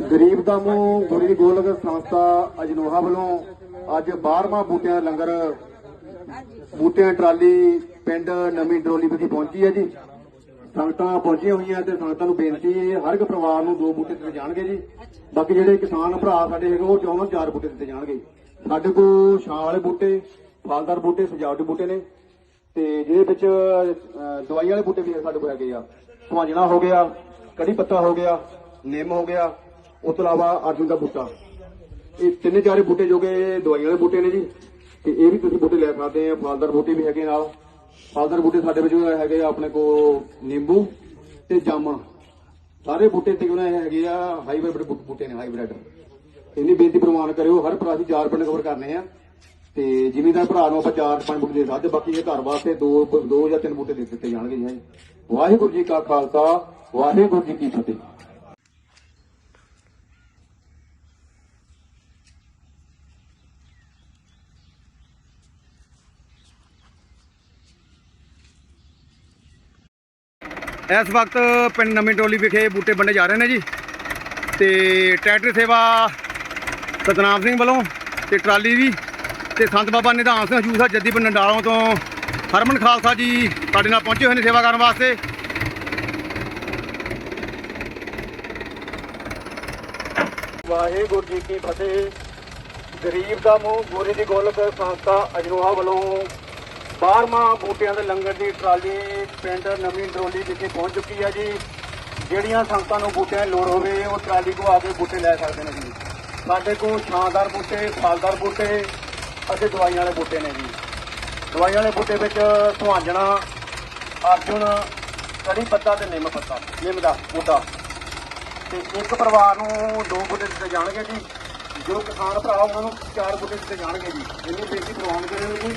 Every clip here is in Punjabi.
ਗਰੀਬ ਤਾਮੂ ਗੁਰੀ ਦੀ ਗੋਲਕ ਸੰਸਥਾ ਅਜਨੋਹਾ ਵੱਲੋਂ ਅੱਜ 12ਵਾਂ ਬੂਟਿਆਂ ਦਾ ਲੰਗਰ, ਬੂਟਿਆਂ ਟਰਾਲੀ ਪਿੰਡ ਨਵੀਂ ਡਰੋਲੀ ਵਿਖੇ ਪਹੁੰਚੀ ਹੈ ਜੀ। ਸੰਗਤਾਂ ਪਹੁੰਚੀਆਂ ਹੋਈਆਂ ਤੇ ਸੰਗਤਾਂ ਨੂੰ ਬੇਨਤੀ ਹੈ, ਹਰ ਇੱਕ ਪਰਿਵਾਰ ਨੂੰ ਦੋ ਬੂਟੇ ਦਿੱਤੇ ਜਾਣਗੇ ਜੀ। ਬਾਕੀ ਜਿਹੜੇ ਕਿਸਾਨ ਭਰਾ ਸਾਡੇ ਹੈਗੇ, ਉਹ ਚਾਹੁੰਦੇ ਚਾਰ ਬੂਟੇ ਦਿੱਤੇ ਜਾਣਗੇ। ਸਾਡੇ ਕੋਲ ਛਾਂ ਵਾਲੇ ਬੂਟੇ, ਫਲਦਾਰ ਬੂਟੇ, ਸਜਾਵਟੀ ਬੂਟੇ ਨੇ। ਤੇ ਜਿਹਦੇ ਵਿੱਚ ਦਵਾਈ ਵਾਲੇ ਬੂਟੇ ਵੀ ਸਾਡੇ ਕੋਲ ਹੈਗੇ ਆ। ਸੁਹਾਂਜਣਾ ਹੋ ਗਿਆ, ਕੜੀ ਪੱਤਾ ਹੋ ਗਿਆ, ਨਿੰਮ ਹੋ ਗਿਆ ਉਸ ਤੋਂ ਇਲਾਵਾ ਅਰਜੁਨ ਦਾ ਬੂਟਾ। ਇਹ ਤਿੰਨੇ ਚਾਰੇ ਬੂਟੇ ਜੋ ਕਿ ਦਵਾਈਆਂ ਵਾਲੇ ਬੂਟੇ ਨੇ ਜੀ। ਤੇ ਇਹ ਵੀ ਤੁਸੀਂ ਬੂਟੇ ਲੈ ਸਕਦੇ ਆ, ਫਲਦਾਰ ਬੂਟੇ ਵੀ ਹੈਗੇ ਨਾਲ। ਫਲਦਾਰ ਬੂਟੇ ਸਾਡੇ ਵਿੱਚ ਹੈਗੇ ਆ, ਆਪਣੇ ਕੋਲ ਨਿੰਬੂ ਤੇ ਜਾਮਣ। ਸਾਰੇ ਬੂਟੇ ਤੇ ਉਹਨਾਂ ਹੈਗੇ ਆ ਹਾਈਬ੍ਰਿਡ ਬੂਟੇ ਨੇ ਹਾਈਬ੍ਰਿਡ ਇੰਨੀ ਬੇਨਤੀ ਪ੍ਰਵਾਨ ਕਰਿਓ, ਹਰ ਭਰਾ ਅਸੀਂ ਚਾਰ ਪਿੰਡ ਕਵਰ ਕਰਨੇ ਆ। ਤੇ ਜ਼ਿਮੀਂਦਾਰ ਭਰਾ ਨੂੰ ਆਪਾਂ ਚਾਰ ਪੰਜ ਬੂਟੇ ਦੇ ਸਕਦੇ ਬਾਕੀ ਇਹ ਘਰ ਵਾਸਤੇ ਦੋ ਦੋ ਜਾਂ ਤਿੰਨ ਬੂਟੇ ਦੇ ਦਿੱਤੇ ਜਾਣਗੇ ਜੀ। ਵਾਹਿਗੁਰੂ ਜੀ ਕਾ ਖਾਲਸਾ, ਵਾਹਿਗੁਰੂ ਜੀ ਕੀ ਫਤਿਹ। ਇਸ ਵਕਤ ਪਿੰਡ ਨਵੀਂ ਟੋਲੀ ਵਿਖੇ ਬੂਟੇ ਵੰਡੇ ਜਾ ਰਹੇ ਨੇ ਜੀ ਤੇ ਟਰੈਕਟਰ ਸੇਵਾ ਸਤਨਾਮ ਸਿੰਘ ਵੱਲੋਂ ਤੇ ਟਰਾਲੀ ਵੀ ਤੇ ਸੰਤ ਬਾਬਾ ਨਿਧਾਨ ਸਿੰਘ ਹਜੂਰ ਸਾਹਿਬ ਜੱਦੀ ਪਿੰਡ ਨੰਡਾਲੋਂ ਤੋਂ ਹਰਮਨ ਖਾਲਸਾ ਜੀ ਸਾਡੇ ਨਾਲ ਪਹੁੰਚੇ ਹੋਏ ਨੇ ਸੇਵਾ ਕਰਨ ਵਾਸਤੇ। ਵਾਹਿਗੁਰੂ ਜੀ ਕੀ ਫਤਿਹ। ਗਰੀਬ ਦਾ ਮੂੰਹ, ਗੋਰੀ ਦੀ ਗੋਲਕ ਸੰਸਥਾ ਅਜਨੋਹਾ ਵੱਲੋਂ 12ਵਾਂ ਬੂਟਿਆਂ ਦੇ ਲੰਗਰ ਦੀ ਟਰਾਲੀ ਪਿੰਡ ਨਵੀਂ ਡਰੋਲੀ ਵਿਖੇ ਪਹੁੰਚ ਚੁੱਕੀ ਹੈ ਜੀ। ਜਿਹੜੀਆਂ ਸੰਗਤਾਂ ਨੂੰ ਬੂਟਿਆਂ ਦੀ ਲੋੜ ਹੋਵੇ, ਉਹ ਟਰਾਲੀ ਕੋ ਆ ਕੇ ਬੂਟੇ ਲੈ ਸਕਦੇ ਨੇ ਜੀ। ਸਾਡੇ ਕੋਲ ਛਾਂਦਾਰ ਬੂਟੇ, ਫਲਦਾਰ ਬੂਟੇ ਅਤੇ ਦਵਾਈਆਂ ਵਾਲੇ ਬੂਟੇ ਨੇ ਜੀ। ਦਵਾਈਆਂ ਵਾਲੇ ਬੂਟੇ ਵਿੱਚ ਸੁਹਾਂਜਣਾ, ਅਰਜੁਨ, ਕੜੀ ਪੱਤਾ ਤੇ ਨਿੰਮ ਪੱਤਾ, ਨਿੰਮ ਦਾ ਬੂਟਾ। ਤੇ ਇੱਕ ਪਰਿਵਾਰ ਨੂੰ ਦੋ ਬੂਟੇ ਦਿੱਤੇ ਜਾਣਗੇ ਜੀ। ਜੋ ਕਿਸਾਨ ਭਰਾ ਉਹਨਾਂ ਨੂੰ ਚਾਰ ਬੂਟੇ ਦਿੱਤੇ ਜਾਣਗੇ ਜੀ। ਇਹਨੂੰ ਬੇਨਤੀ ਪ੍ਰਵਾਨ ਜੀ।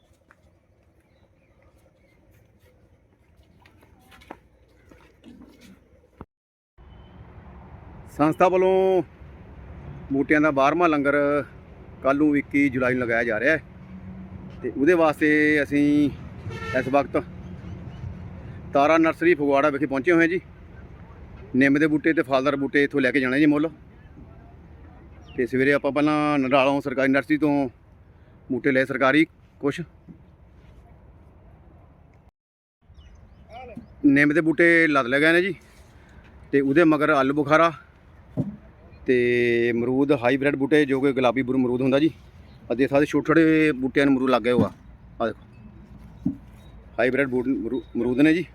ਸੰਸਥਾ ਵੱਲੋਂ ਬੂਟਿਆਂ ਦਾ 12ਵਾਂ ਲੰਗਰ ਕੱਲ ਨੂੰ 21 ਜੁਲਾਈ ਨੂੰ ਲਗਾਇਆ ਜਾ ਰਿਹਾ ਹੈ ਤੇ ਉਹਦੇ ਵਾਸਤੇ ਅਸੀਂ ਇਸ ਵਕਤ ਤਾਰਾ ਨਰਸਰੀ ਫਗਵਾੜਾ ਵਿਖੇ ਪਹੁੰਚੇ ਹੋਏ ਹਾਂ ਜੀ। ਨਿੰਮ ਦੇ ਬੂਟੇ ਤੇ ਫਲਦਾਰ ਬੂਟੇ ਇੱਥੋਂ ਲੈ ਕੇ ਜਾਣੇ ਜੀ ਮੁੱਲ। ਤੇ ਸਵੇਰੇ ਆਪਾਂ ਪਹਿਲਾਂ ਨਡਾਲੋਂ ਸਰਕਾਰੀ ਨਰਸਰੀ ਤੋਂ ਬੂਟੇ ਲਏ ਸਰਕਾਰੀ ਕੁਛ। ਨਿੰਮ ਦੇ ਬੂਟੇ ਲੱਦ ਲਏ ਗਏ ਨੇ ਜੀ। ਤੇ ਉਹਦੇ ਮਗਰ ਆਲੂ ਬੁਖਾਰਾ ਤੇ ਅਮਰੂਦ ਹਾਈਬ੍ਰਿਡ ਬੂਟੇ, ਜੋ ਕਿ ਗੁਲਾਬੀ ਬਰੂ ਅਮਰੂਦ ਹੁੰਦਾ ਜੀ। ਅਤੇ ਸਾਰੇ ਛੋਟੇ ਛੋਟੇ ਬੂਟਿਆਂ ਨੂੰ ਅਮਰੂਦ ਲੱਗੇ ਹੋਆ ਆ। ਦੇਖੋ। ਹਾਈਬ੍ਰਿਡ ਬੂਟ ਅਮਰੂ- ਅਮਰੂਦ ਨੇ ਜੀ।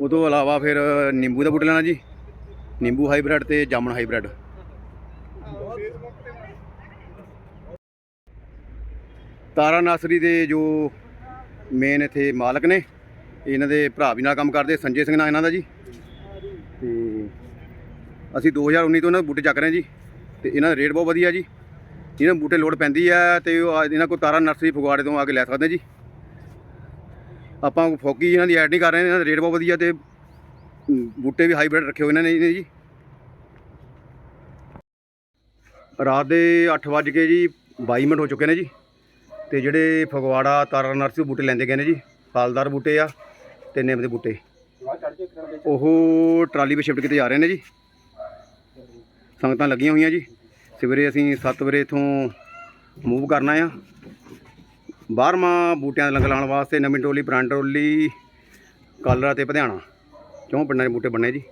ਉਹ ਤੋਂ ਇਲਾਵਾ ਫਿਰ ਨਿੰਬੂ ਦਾ ਬੂਟਾ ਲੈਣਾ ਜੀ। ਨਿੰਬੂ ਹਾਈਬ੍ਰਿਡ ਤੇ ਜਾਮਣ ਹਾਈਬ੍ਰਿਡ ਤਾਰਾ ਨਾਸਰੀ ਦੇ ਜੋ ਮੇਨ ਇੱਥੇ ਮਾਲਕ ਨੇ, ਇਹਨਾਂ ਦੇ ਭਰਾ ਵੀ ਨਾਲ ਕੰਮ ਕਰਦੇ, ਸੰਜੇ ਸਿੰਘ ਨਾਲ ਇਹਨਾਂ ਦਾ ਜੀ। ਤੇ ਅਸੀਂ 2019 ਤੋਂ ਇਹਨਾਂ ਦੇ ਬੂਟੇ ਚੱਕ ਰਹੇ ਹਾਂ ਜੀ, ਤੇ ਇਹਨਾਂ ਦਾ ਰੇਟ ਬਹੁਤ ਵਧੀਆ ਜੀ। ਇਹਨਾਂ ਨੂੰ ਬੂਟੇ ਲੋੜ ਪੈਂਦੀ ਹੈ ਤੇ ਉਹ ਇਹਨਾਂ ਕੋਲ ਤਾਰਾ ਨਰਸਰੀ ਫਗਵਾੜੇ ਤੋਂ ਆ ਕੇ ਲੈ ਸਕਦੇ ਜੀ। ਆਪਾਂ ਫੋਕੀ ਇਹਨਾਂ ਦੀ ਐਡ ਨਹੀਂ ਕਰ ਰਹੇ, ਇਹਨਾਂ ਦਾ ਰੇਟ ਬਹੁਤ ਵਧੀਆ ਤੇ ਬੂਟੇ ਵੀ ਹਾਈਬ੍ਰਿਡ ਰੱਖੇ ਹੋਏ ਇਹਨਾਂ ਨੇ ਜੀ। ਰਾਤ ਦੇ 8 ਵੱਜ ਕੇ ਜੀ 22 ਮਿੰਟ ਹੋ ਚੁੱਕੇ ਨੇ ਜੀ। ਤੇ ਜਿਹੜੇ ਫਗਵਾੜਾ ਤਾਰਾ ਨਰਸਰੀ ਬੂਟੇ ਲੈਂਦੇ ਗਏ ਨੇ ਜੀ, ਫਲਦਾਰ ਬੂਟੇ ਆ ਤੇ ਨਿੰਮ ਦੇ ਬੂਟੇ। ਉਹ ਟਰਾਲੀ ਵਿੱਚ ਸ਼ਿਫਟ ਕੀਤੇ ਜਾ ਰਹੇ ਨੇ ਜੀ। ਸੰਗਤਾਂ ਲੱਗੀਆਂ ਹੋਈਆਂ ਜੀ। ਸਵੇਰੇ ਅਸੀਂ 7 ਵਜੇ ਇਥੋਂ ਮੂਵ ਕਰਨਾ ਆ 12ਵਾਂ ਬੂਟਿਆਂ ਦਾ ਲੰਗਰ ਲਾਉਣ ਵਾਸਤੇ ਨਵੀਂ ਟੋਲੀ, ਪੁਰਾਣੀ ਟੋਲੀ, ਕਾਲਰਾ ਤੇ ਪਧਿਆਣਾ। ਚੌਂ ਪਿੰਡਾਂ ਦੇ ਬੂਟੇ ਬੰਨੇ ਜੀ।